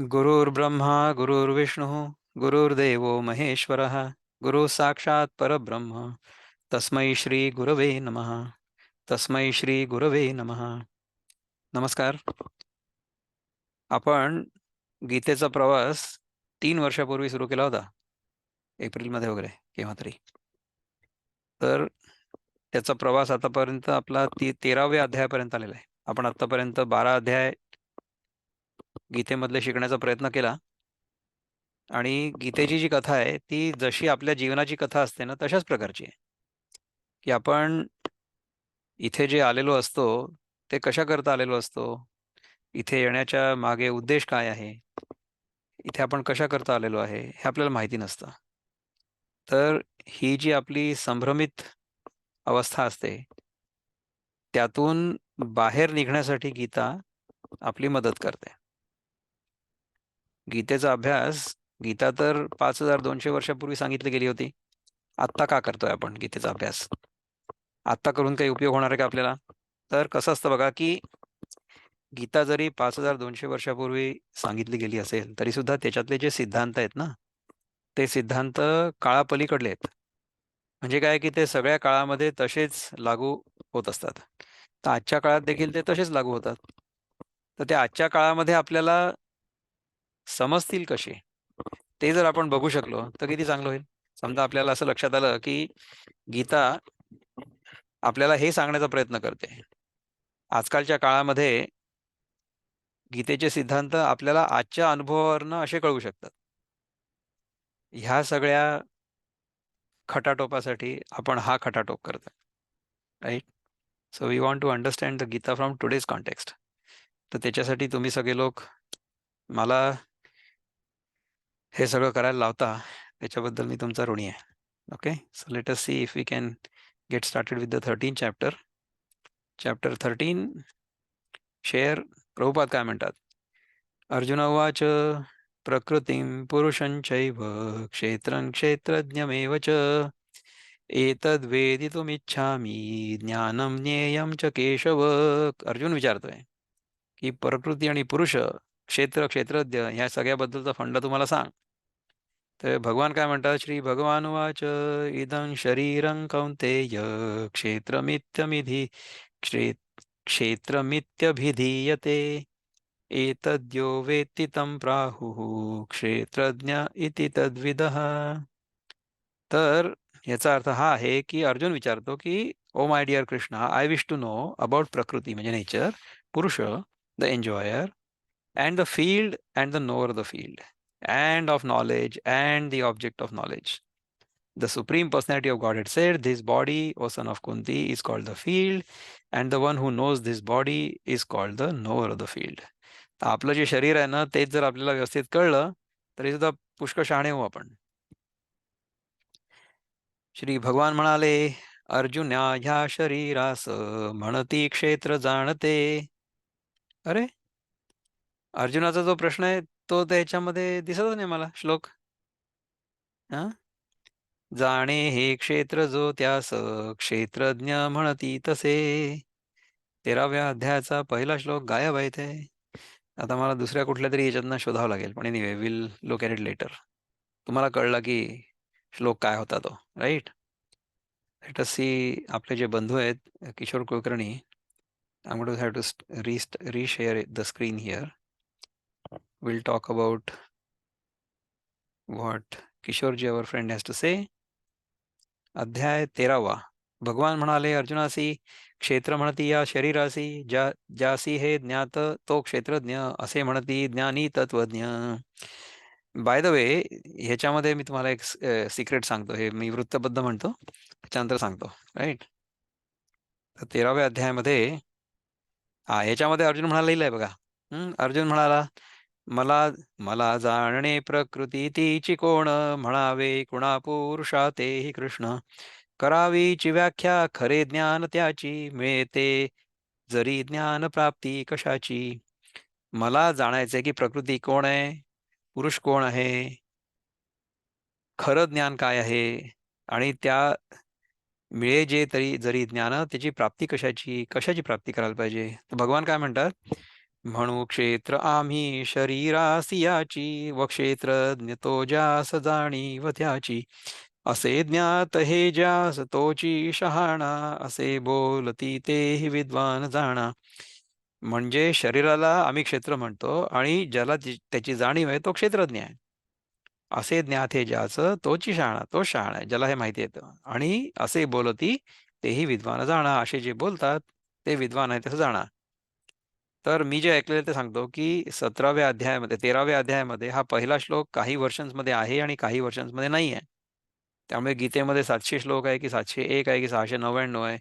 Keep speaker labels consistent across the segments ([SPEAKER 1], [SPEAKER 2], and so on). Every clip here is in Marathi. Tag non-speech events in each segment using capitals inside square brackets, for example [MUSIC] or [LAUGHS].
[SPEAKER 1] गुरुर्ब्रह्मा गुरुर्विष्णुः गुरुर्देवो महेश्वरः गुरु साक्षात परब्रह्म। तस्मै श्री गुरवे नमः। तस्मै श्री गुरवे नमः। नमस्कार। आपण गीतेचा प्रवास तीन वर्षापूर्वी सुरू केला होता एप्रिलमध्ये वगैरे केव्हा तरी. तर त्याचा प्रवास आतापर्यंत आपला ती तेराव्या अध्यायापर्यंत आलेला आहे. आपण आतापर्यंत बारा अध्याय गीतेमधले शिकण्याचा प्रयत्न केला. आणि गीतेची जी कथा आहे ती जशी आपल्या जीवनाची कथा असते ना तशाच प्रकारची आहे. की आपण इथे जे आलेलो असतो ते कशा करता आलेलो असतो? इथे येण्याच्या मागे उद्देश काय आहे? इथे आपण कशा करता आलेलो आहे? हे आपल्याला माहिती नसतं. तर ही जी आपली संभ्रमित अवस्था असते त्यातून बाहेर निघण्यासाठी गीता आपली मदत करते. गीतेचा अभ्यास गीता तर पाच हजार दोनशे वर्षापूर्वी सांगितली गेली होती. आत्ता का करतोय आपण गीतेचा अभ्यास? आत्ता करून काही उपयोग होणार आहे का आपल्याला? तर कसं असतं बघा की गीता जरी पाच हजार दोनशे वर्षापूर्वी सांगितली गेली असेल तरी सुद्धा त्याच्यातले जे सिद्धांत आहेत ना ते सिद्धांत काळापलीकडले आहेत म्हणजे काय की ते सगळ्या काळामध्ये तसेच लागू होत असतात. तर आजच्या काळात देखील ते तसेच लागू होतात. तर त्या आजच्या काळामध्ये आपल्याला समजतील कसे? ते जर आपण बघू शकलो तर किती चांगलं होईल? समजा आपल्याला असं लक्षात आलं की गीता आपल्याला हे सांगण्याचा प्रयत्न करते. आजकालच्या काळामध्ये गीतेचे सिद्धांत आपल्याला आजच्या अनुभवावरनं असे कळू शकतात. ह्या सगळ्या खटाटोपासाठी आपण हा खटाटोप करतो right so we want to understand the Gita from today's context तर त्याच्यासाठी तुम्ही सगळे लोक मला हे सगळं करायला लावता त्याच्याबद्दल मी तुमचा ऋणी आहे. Okay so let us see if we can get started with the thirteen chapter chapter thirteen share Prabhupad काय म्हणतात? अर्जुन उवाच प्रकृतीं पुरुषंचैव क्षेत्रं क्षेत्रज्ञमेव च एतद्वेदितुमिच्छामी ज्ञानम ज्ञेयम च केशव अर्जुन विचारतोय की प्रकृती आणि पुरुष क्षेत्र क्षेत्रज्ञ ह्या सगळ्याबद्दलचा फंड तुम्हाला सांग. तर भगवान काय म्हणतात? श्री भगवान वाच इदं शरीरं कौंतेय क्षेत्रमित्यमिधी क्षे क्षेत्रमित्यभिधीयते। एतद्यो वेत्ति तं प्राहुः क्षेत्रज्ञ इति तद्विदः। तर याचा अर्थ हा आहे की अर्जुन विचारतो की ओ my dear Krishna I wish to know about prakriti म्हणजे nature purusha the enjoyer and the field and the knower the field. and of knowledge and the object of knowledge. The Supreme Personality of Godhead said, This body, O son of Kunti, is called the field, and the one who knows this body is called the knower of the field. तर आपलं जे शरीर आहे ना तेच जर आपल्याला व्यवस्थित कळलं तरी सुद्धा पुष्कळ शहाणे होऊ आपण श्री भगवान म्हणाले अर्जुन्या ह्या शरीरास म्हणती क्षेत्र जाणते अरे अर्जुनाचा जो प्रश्न आहे तो त्याच्यामध्ये दिसतच नाही मला श्लोक. हा? जाणे हे क्षेत्र जो त्यास क्षेत्रज्ञ म्हणती तसे. तेराव्या अध्यायाचा पहिला श्लोक गायब आहे ते. आता मला दुसऱ्या कुठल्या तरी याच्यातनं शोधावं लागेल. पण anyway will look at it later तुम्हाला कळलं की श्लोक काय होता तो राईट लेट अस सी आपले जे बंधू आहेत Kishor Kulkarni I got have to re reshare the screen here we'll talk about what Kishorji, our friend has to say अध्याय तेरावा भगवान म्हणाले अर्जुनासी क्षेत्र म्हणती या शरीरासी ज्या ज्यासी हे ज्ञात तो क्षेत्रज्ञ असे म्हणती ज्ञानी तत्वज्ञ बाय द वे ह्याच्यामध्ये मी तुम्हाला एक सिक्रेट सांगतो हे मी वृत्तबद्ध म्हणतो त्याच्यानंतर सांगतो राईट तर तेराव्या अध्यायामध्ये हा ह्याच्यामध्ये अर्जुन म्हणाला लिहिलंय बघा हम्म अर्जुन म्हणाला मला मला जाणणे प्रकृती तीची कोण? म्हणावे कुणा पुरुषा तेही कृष्ण. करावीची व्याख्या खरे ज्ञान त्याची मिळते जरी ज्ञान प्राप्ती कशाची? मला जाणायचे की प्रकृती कोण आहे? पुरुष कोण आहे? खरं ज्ञान काय आहे? आणि त्या मिळे जे तरी जरी ज्ञान त्याची प्राप्ती कशाची कशाची प्राप्ती करायला पाहिजे? तर भगवान काय म्हणतात? म्हणू क्षेत्र आम्ही शरीरासियाची व क्षेत्रज्ञ तो ज्यास जाणीव त्याची. असे ज्ञात हे ज्यास तोची शहाणा असे बोलती तेही विद्वान जाणा. म्हणजे शरीराला आम्ही क्षेत्र म्हणतो आणि ज्याला त्याची जाणीव आहे तो क्षेत्रज्ञ आहे. असे ज्ञात हे ज्याचं तोची शहाणा तो शहाणा आहे ज्याला हे माहिती येतं आणि असे बोलती तेही विद्वान जाणा असे जे बोलतात ते विद्वान आहे तसं जाणा. तर मी जे ऐकलेलं ते सांगतो की सतराव्या अध्यायामध्ये तेराव्या अध्यायामध्ये हा पहिला श्लोक काही वर्षांमध्ये आहे आणि काही मध्ये नाही आहे. त्यामुळे गीतेमध्ये सातशे श्लोक आहे की सातशे एक आहे की सहाशे नव्याण्णव आहे.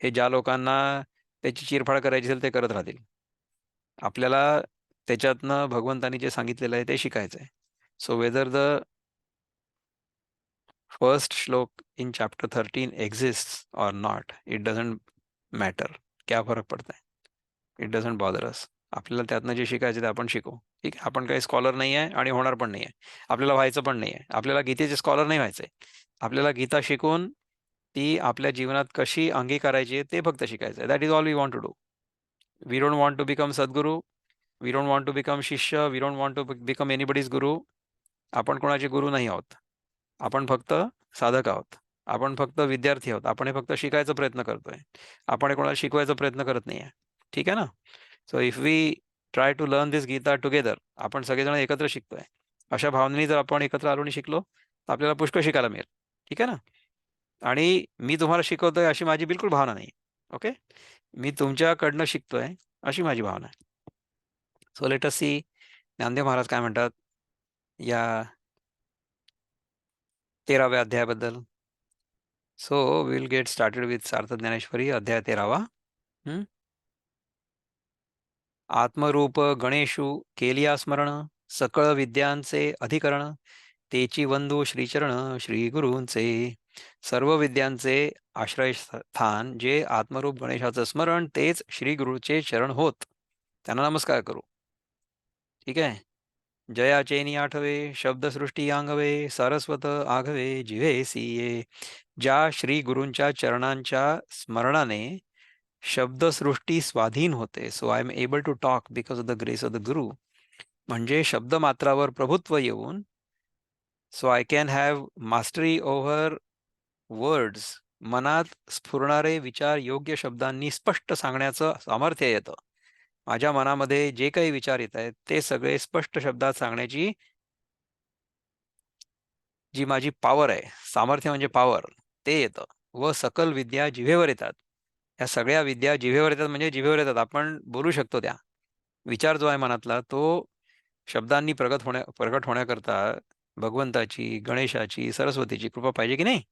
[SPEAKER 1] हे ज्या लोकांना त्याची चिरफाड करायची असेल ते करत राहतील. आपल्याला त्याच्यातनं भगवंतानी जे सांगितलेलं आहे ते शिकायचं आहे so whether the first shloka in chapter thirteen exist or not it doesn't matter क्या फरक पडत आहे इट डझंट बॉदर अस आपल्याला त्यातनं जे शिकायचं ते आपण शिकू. ठीक आहे? आपण काही स्कॉलर नाही आहे आणि होणार पण नाही आहे. आपल्याला व्हायचं पण नाही आहे. आपल्याला गीतेचे स्कॉलर नाही व्हायचे. आपल्याला गीता शिकून ती आपल्या जीवनात कशी अंगीकारायची ते फक्त शिकायचं आहे. That is all we want to do we don't want to become Sadguru we don't want to become shishya we don't want to become anybody's guru आपण कोणाचे गुरु नाही आहोत. आपण फक्त साधक आहोत. आपण फक्त विद्यार्थी आहोत. आपण हे फक्त शिकायचा प्रयत्न करतोय. आपण कोणाला शिकवायचा प्रयत्न करत नाही आहे. ठीक आहे ना? So if we try to learn this Gita together आपण सगळेजण एकत्र शिकतोय. अशा भावनेने जर आपण एकत्र आलो आणि शिकलो तर आपल्याला पुष्कळ शिकायला मिळेल. ठीक आहे ना? आणि मी तुम्हाला शिकवतोय अशी माझी बिलकुल भावना नाही ओके मी तुमच्याकडनं शिकतोय अशी माझी भावना आहे. So let see Dnyandev Maharaj काय म्हणतात? या तेराव्या अध्यायाबद्दल. So will get started with Sarth Dnyaneshwari अध्याय तेरावा. आत्मरूप गणेशू केलिया स्मरण सकळ विद्यांचे अधिकरण तेची वंदू श्रीचरण श्री गुरूंचे. सर्व विद्यांचे आश्रय स्थान जे आत्मरूप गणेशाचं स्मरण तेच श्री गुरुचे चरण होत. त्यांना नमस्कार करू. ठीक आहे? जया चेनी आठवे शब्दसृष्टी आंगवे सरस्वत आघवे जिवे सिये. ज्या श्री गुरूंच्या चरणांच्या स्मरणाने शब्दसृष्टी स्वाधीन होते. So I am able to talk because of the grace of the guru म्हणजे शब्द मात्रावर प्रभुत्व येऊन so I can have mastery over words मनात स्फुरणारे विचार योग्य शब्दांनी स्पष्ट सांगण्याचं सामर्थ्य येतं. माझ्या मनामध्ये जे काही विचार येत आहेत ते सगळे स्पष्ट शब्दात सांगण्याची जी माझी पॉवर आहे सामर्थ्य म्हणजे पॉवर ते येतं. व सकल विद्या जिभेवर येतात. ह्या सगळ्या विद्या जिभेवर येतात म्हणजे जिभेवर येतात. आपण बोलू शकतो त्या. विचार जो आहे मनातला तो शब्दांनी प्रगत होण्या प्रगट होण्याकरता भगवंताची गणेशाची सरस्वतीची कृपा पाहिजे की नाही?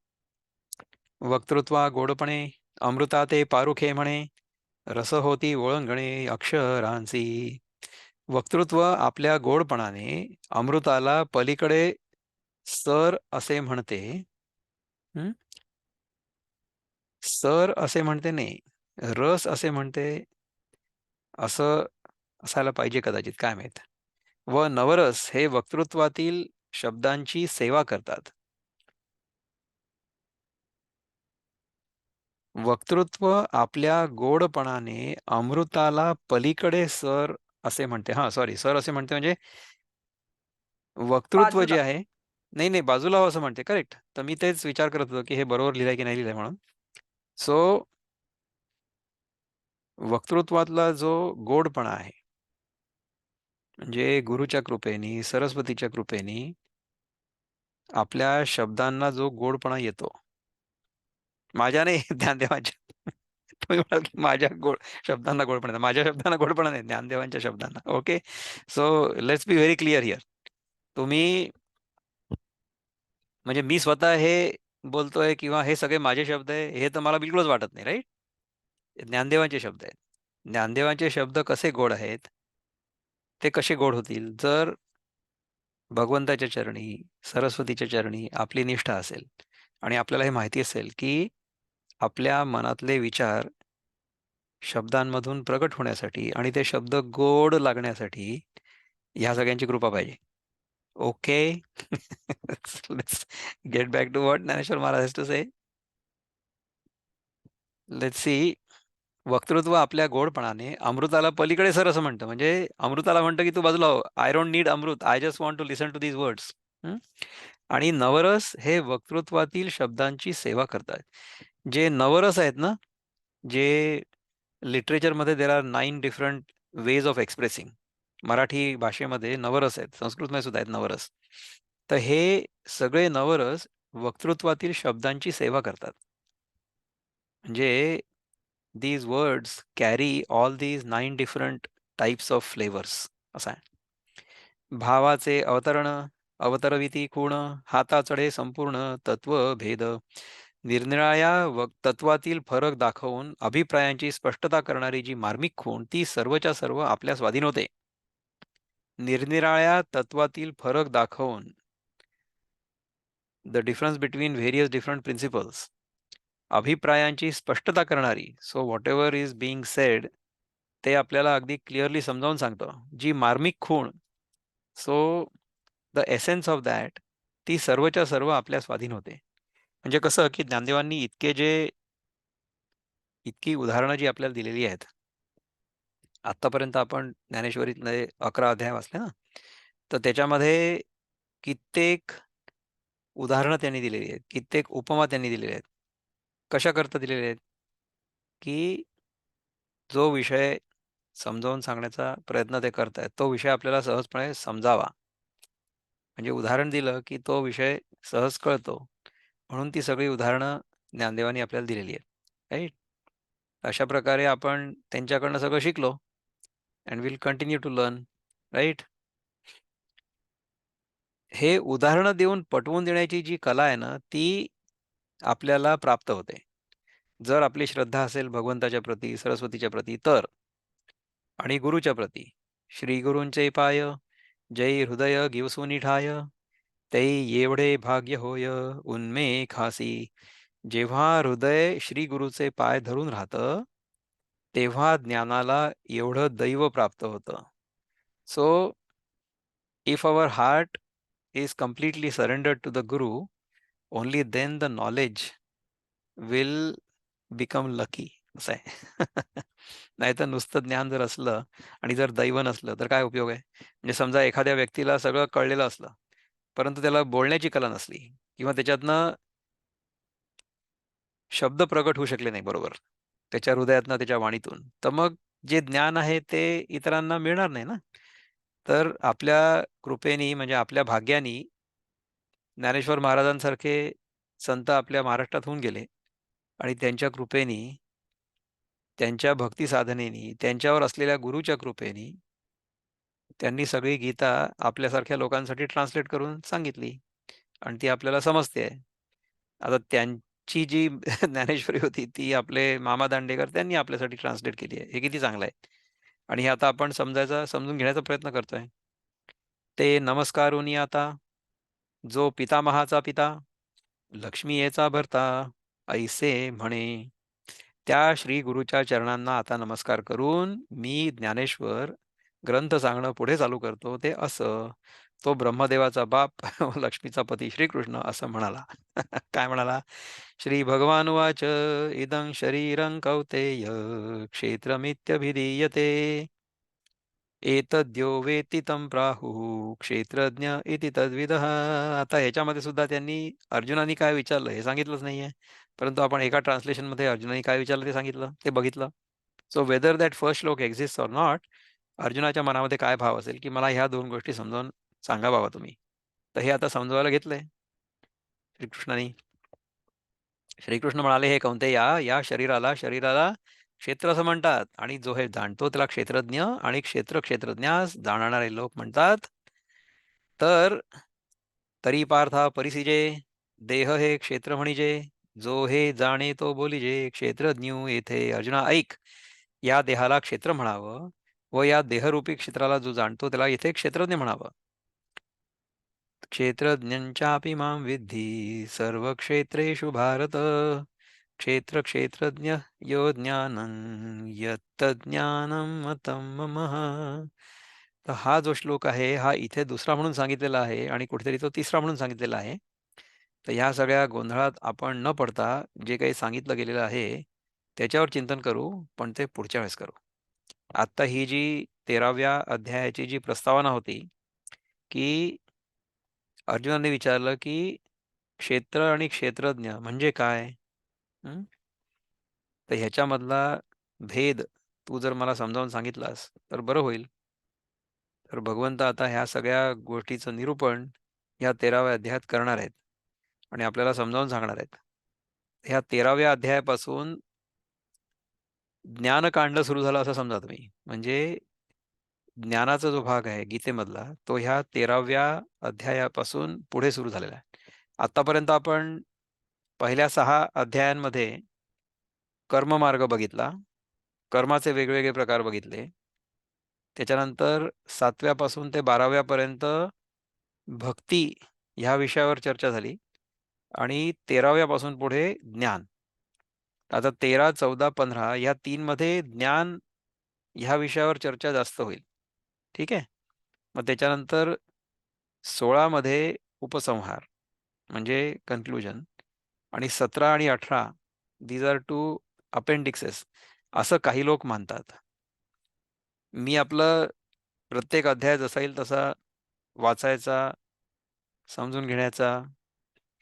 [SPEAKER 1] वक्तृत्वा गोडपणे अमृता ते पारुखे म्हणे रस होती वळंगणे अक्षरांसी. वक्तृत्व आपल्या गोडपणाने अमृताला पलीकडे सर असे म्हणते. सर असे म्हणते नाही रस असे म्हणते असं असायला पाहिजे कदाचित काय माहीत. व नवरस हे वक्तृत्वातील शब्दांची सेवा करतात. वक्तृत्व आपल्या गोडपणाने अमृताला पलीकडे सर असे म्हणते. हा सॉरी सर असे म्हणते म्हणजे वक्तृत्व जे आहे नाही नाही बाजूला असं म्हणते करेक्ट तर मी तेच विचार करत होतो की हे बरोबर लिहिलंय की नाही लिहिलंय म्हणून. सो वक्तृत्वातला जो गोडपणा आहे म्हणजे गुरुच्या कृपेनी सरस्वतीच्या कृपेनी आपल्या शब्दांना जो गोडपणा येतो माझ्या नाही [LAUGHS] ज्ञानदेवांच्या. तुम्ही म्हणाल की माझ्या गोड शब्दांना गोडपणा माझ्या शब्दांना गोडपणा नाही ज्ञानदेवांच्या शब्दांना. Okay? So let's be very clear here तुम्ही म्हणजे मी स्वतः हे बोलतोय किंवा हे सगळे माझे शब्द आहे हे तर मला बिलकुलच वाटत नाही राईट? ज्ञानदेवांचे शब्द आहेत. ज्ञानदेवांचे शब्द कसे गोड आहेत ते कसे गोड होतील? जर भगवंताच्या चरणी सरस्वतीच्या चरणी आपली निष्ठा असेल आणि आपल्याला हे माहिती असेल की आपल्या मनातले विचार शब्दांमधून प्रकट होण्यासाठी आणि ते शब्द गोड लागण्यासाठी ह्या सगळ्यांची कृपा पाहिजे. Okay get back to what Dnyaneshwar Maharaj to say let's see वक्तृत्व आपल्या गोडपणाने अमृताला पलीकडे सर असं म्हणतं. म्हणजे अमृताला म्हणतं, की "तू बाजूला हो. I don't need amrit. I just want to listen to this words." आणि नवरस हे वक्तृत्वातील शब्दांची सेवा करतात. जे नवरस आहेत ना, जे लिटरेचरमध्ये there are 9 different ways of expressing. Marathi भाषेमध्ये नवरस आहेत. संस्कृतमध्ये सुद्धा आहेत नवरस. तर हे सगळे नवरस वक्तृत्वातील शब्दांची सेवा करतात. म्हणजे these words carry all these nine different types of flavours असा आहे. भावाचे अवतरण, अवतरविती खूण, हाता चढे संपूर्ण तत्व भेद, निरनिराळ्या व तत्वातील फरक दाखवून अभिप्रायांची स्पष्टता करणारी जी मार्मिक खूण ती सर्वच्या सर्व आपल्या स्वाधीन होते. निरनिराळ्या तत्वातील फरक दाखवून the difference between various different principles अभिप्रायांची स्पष्टता करणारी so whatever is being said ते आपल्याला अगदी क्लिअरली समजावून सांगतं. जी मार्मिक खूण so the essence of that ती सर्वच्या सर्व आपल्या स्वाधीन होते. म्हणजे कसं की ज्ञानदेवांनी इतके जे इतकी उदाहरणं जी आपल्याला दिलेली आहेत आत्तापर्यंत आपण ज्ञानेश्वरीतले अकरा अध्याय वाचले ना तर त्याच्यामध्ये कित्येक उदाहरणं त्यांनी दिलेली आहेत कित्येक उपमा त्यांनी दिलेल्या आहेत. कशाकरता दिलेले आहेत? की जो विषय समजावून सांगण्याचा प्रयत्न ते करतायत तो विषय आपल्याला सहजपणे समजावा. म्हणजे उदाहरण दिलं की तो विषय सहज कळतो म्हणून ती सगळी उदाहरणं ज्ञानदेवानी आपल्याला दिलेली आहेत. राईट? अशा प्रकारे आपण त्यांच्याकडनं सगळं शिकलो. And will continue to learn right हे उदाहरणं देऊन पटवून देण्याची जी कला आहे ना ती आपल्याला प्राप्त होते. जर आपली श्रद्धा असेल भगवंताच्या प्रती सरस्वतीच्या प्रती तर. आणि गुरुच्या प्रती. श्री गुरूंचे पाय जय हृदय गिवसुनी ठाय. ते एवढे भाग्य होय उन्मे खासी. जेव्हा हृदय श्री गुरुचे पाय धरून राहतं तेव्हा ज्ञानाला एवढं दैव प्राप्त होतं. So if our heart is completely surrendered to the guru only then the knowledge will become lucky असं आहे. [LAUGHS] नाहीतर नुसतं ज्ञान जर असलं आणि जर दैव नसलं तर काय उपयोग आहे? म्हणजे समजा एखाद्या व्यक्तीला सगळं कळलेलं असलं परंतु त्याला बोलण्याची कला नसली किंवा त्याच्यातनं शब्द प्रकट होऊ शकले नाही बरोबर? त्याच्या हृदयातनं त्याच्या वाणीतून. तर मग जे ज्ञान आहे ते इतरांना मिळणार नाही ना? तर आपल्या कृपेनी म्हणजे आपल्या भाग्यानी ज्ञानेश्वर महाराजांसारखे संत आपल्या महाराष्ट्रात होऊन गेले आणि त्यांच्या कृपेनी त्यांच्या भक्ती साधनेनी त्यांच्यावर असलेल्या गुरुच्या कृपेनी त्यांनी सगळी गीता आपल्यासारख्या लोकांसाठी ट्रान्सलेट करून सांगितली आणि ती आपल्याला समजते. आता आता ची जी [LAUGHS] ज्ञानेश्वरी होती ती आपले मामा दांडेकर त्यांनी आपल्यासाठी ट्रान्सलेट केली आहे. हे किती चांगलं आहे. आणि हे आता आपण समजायचा समजून घेण्याचा प्रयत्न करतोय. ते नमस्कार उनी आता. जो पितामहाचा पिता लक्ष्मी येचा भरता ऐसे म्हणे. त्या श्री गुरुच्या चरणांना आता नमस्कार करून मी ज्ञानेश्वर ग्रंथ सांगणं पुढे चालू करतो. ते असं. तो ब्रह्मदेवाचा बाप [LAUGHS] लक्ष्मीचा पती श्रीकृष्ण असं म्हणाला. [LAUGHS] काय म्हणाला? श्री भगवान वाच इदं शरीरं कौतेय क्षेत्रमित्यभिधीयते. एतद्यो वेती तम प्राहुः क्षेत्रज्ञ इति तद्विद. आता ह्याच्यामध्ये सुद्धा त्यांनी अर्जुनानी काय विचारलं हे सांगितलंच नाहीये. परंतु आपण एका ट्रान्सलेशनमध्ये अर्जुनानी काय विचारलं ते सांगितलं ते बघितलं. सो वेदर दॅट फर्स्ट श्लोक एक्झिस्ट ऑर नॉट अर्जुनाच्या मनामध्ये काय भाव असेल की मला ह्या दोन गोष्टी समजावून सांगा बाबा तुम्ही. तर हे आता समजवायला घेतलंय. श्रीकृष्णाने. श्रीकृष्ण म्हणाले हे कोणते या या शरीराला शरीराला क्षेत्र असं म्हणतात आणि जो हे जाणतो त्याला क्षेत्रज्ञ आणि क्षेत्र क्षेत्रज्ञास जाणणारे लोक म्हणतात. तर तरी पार्था परिसिजे देह हे क्षेत्र म्हणजे जो हे जाणे तो बोलिजे क्षेत्रज्ञ येथे अर्जुना ऐक या देहाला क्षेत्र म्हणावं व या देहरूपी क्षेत्राला जो जाणतो त्याला येथे क्षेत्रज्ञ म्हणावं. क्षेत्रज्ञांचापि मां विद्धी सर्व क्षेत्रेषु भारत। क्षेत्रक्षेत्रज्ञ यो ज्ञानं यत्तज्ञानं मतं मम। तर हा जो श्लोक आहे हा इथे दुसरा म्हणून सांगितलेला आहे आणि कुठेतरी तो तिसरा म्हणून सांगितलेला आहे. तर ह्या सगळ्या गोंधळात आपण न पडता जे काही सांगितलं गेलेलं आहे त्याच्यावर चिंतन करू, पण ते पुढच्या वेळेस करू. आत्ता ही जी 13व्या अध्यायाची जी प्रस्तावना होती, की अर्जुनाने विचारलं, की क्षेत्र आणि क्षेत्रज्ञ म्हणजे काय? तर ह्याच्यामधला भेद तू जर मला समजावून सांगितलास, तर बरं होईल. तर भगवंत आता ह्या सगळ्या गोष्टीचं निरूपण ह्या 13व्या अध्यायात करणार आहेत आणि आपल्याला समजावून सांगणार आहेत. ह्या 13व्या अध्यायापासून ज्ञानकांड सुरू झालं असं समजा तुम्ही. म्हणजे ज्ञानाचा जो भाग आहे गीतेमधला, तो ह्या 13व्या अध्यायापासून पुढे सुरू झालेला आहे. आतापर्यंत आपण पहिल्या सहा अध्यायांमध्ये कर्ममार्ग बघितला. कर्माचे वेगवेगळे प्रकार बघितले. त्याच्यानंतर सातव्यापासून ते बाराव्यापर्यंत भक्ती ह्या विषयावर चर्चा झाली आणि तेराव्यापासून पुढे ज्ञान. आता 13, 14, 15 या तीनमध्ये ज्ञान ह्या विषयावर चर्चा जास्त होईल. ठीक आहे? मग त्याच्यानंतर 16 मध्ये उपसंहार म्हणजे कन्क्लुजन आणि 17 आणि 18 दीज आर टू अपेंडिक्सेस असं काही लोक मानतात. मी आपलं प्रत्येक अध्याय जसा येईल तसा वाचायचा, समजून घेण्याचा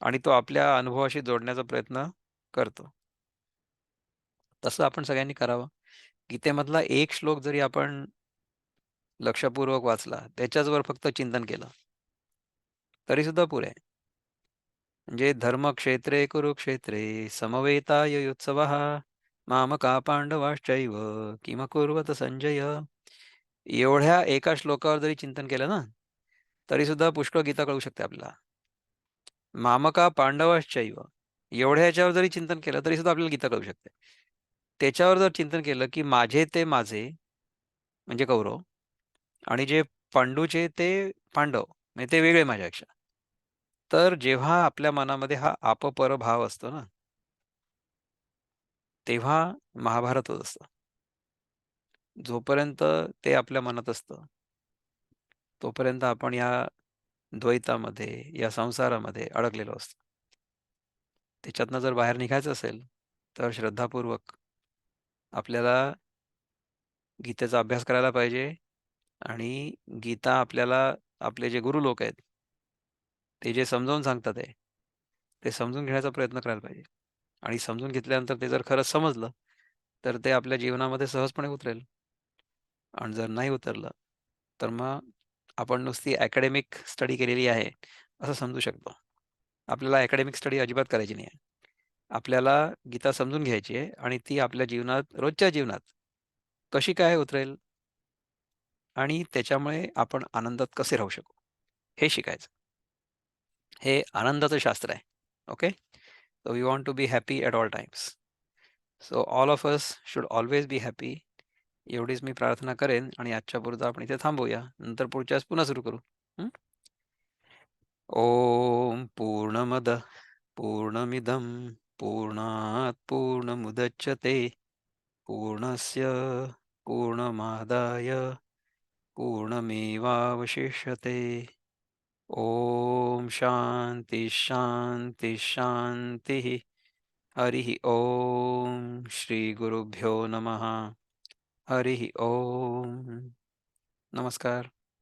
[SPEAKER 1] आणि तो आपल्या अनुभवाशी जोडण्याचा प्रयत्न करतो. तसं आपण सगळ्यांनी करावं. गीतेमधला एक श्लोक जरी आपण लक्षपूर्वक वाचला, त्याच्याचवर फक्त चिंतन केलं, तरी सुद्धा पुरे म्हणजे धर्मक्षेत्रे कुरुक्षेत्रे समवेतायुत्सवः मामका पांडवाश्चैव किमकुर्वत संजय. एवढ्या एका श्लोकावर जरी चिंतन केलं ना, तरी सुद्धा पुष्कळ गीता कळू शकते आपल्याला. मामका पांडवाश्चैव एवढ्या ह्याच्यावर जरी चिंतन केलं, तरी सुद्धा आपल्याला गीता कळू शकते. त्याच्यावर जर चिंतन केलं, की माझे ते माझे म्हणजे कौरव आणि जे पांडूचे ते पांडव म्हणजे ते वेगळे माझ्यापेक्षा. तर जेव्हा आपल्या मनामध्ये हा आपपर भाव असतो ना तेव्हा महाभारत होत असतं. जोपर्यंत ते आपल्या मनात असतं तोपर्यंत आपण या द्वैतामध्ये, या संसारामध्ये अडकलेलो असतो. त्याच्यातनं जर बाहेर निघायचं असेल, तर श्रद्धापूर्वक आपल्याला गीतेचा अभ्यास करायला पाहिजे आणि गीता आपल्याला आपले जे गुरु लोक आहेत ते जे समजावून सांगतात आहे, ते समजून घेण्याचा प्रयत्न करायला पाहिजे आणि समजून घेतल्यानंतर ते जर खरंच समजलं, तर ते आपल्या जीवनामध्ये सहजपणे उतरेल. आणि जर नाही उतरलं, तर मग आपण नुसती अकॅडमिक स्टडी केलेली आहे, असं समजू शकतो. आपल्याला अकॅडमिक स्टडी अजिबात करायची नाही आहे. आपल्याला गीता समजून घ्यायची आहे आणि ती आपल्या जीवनात रोजच्या जीवनात कशी काय उतरेल आणि त्याच्यामुळे आपण आनंदात कसे राहू शकू, हे शिकायचं. हे आनंदाचं शास्त्र आहे. Okay. So we want to be happy at all times. So all of us should always be happy. एवढीच मी प्रार्थना करेन आणि आजच्या पुरता आपण इथे थांबूया नंतर पुढच्या वेळेस पुन्हा सुरू करू. ओम पूर्णमदः पूर्णमिदं पूर्णात् पूर्णमुदच्यते पूर्णस्य पूर्णमादाय पूर्णमेवावशिष्यते. ओम शान्ति शांती, शांतिः. हरिः ओम. श्री गुरुभ्यो नमः. हरिः ओम. नमस्कार.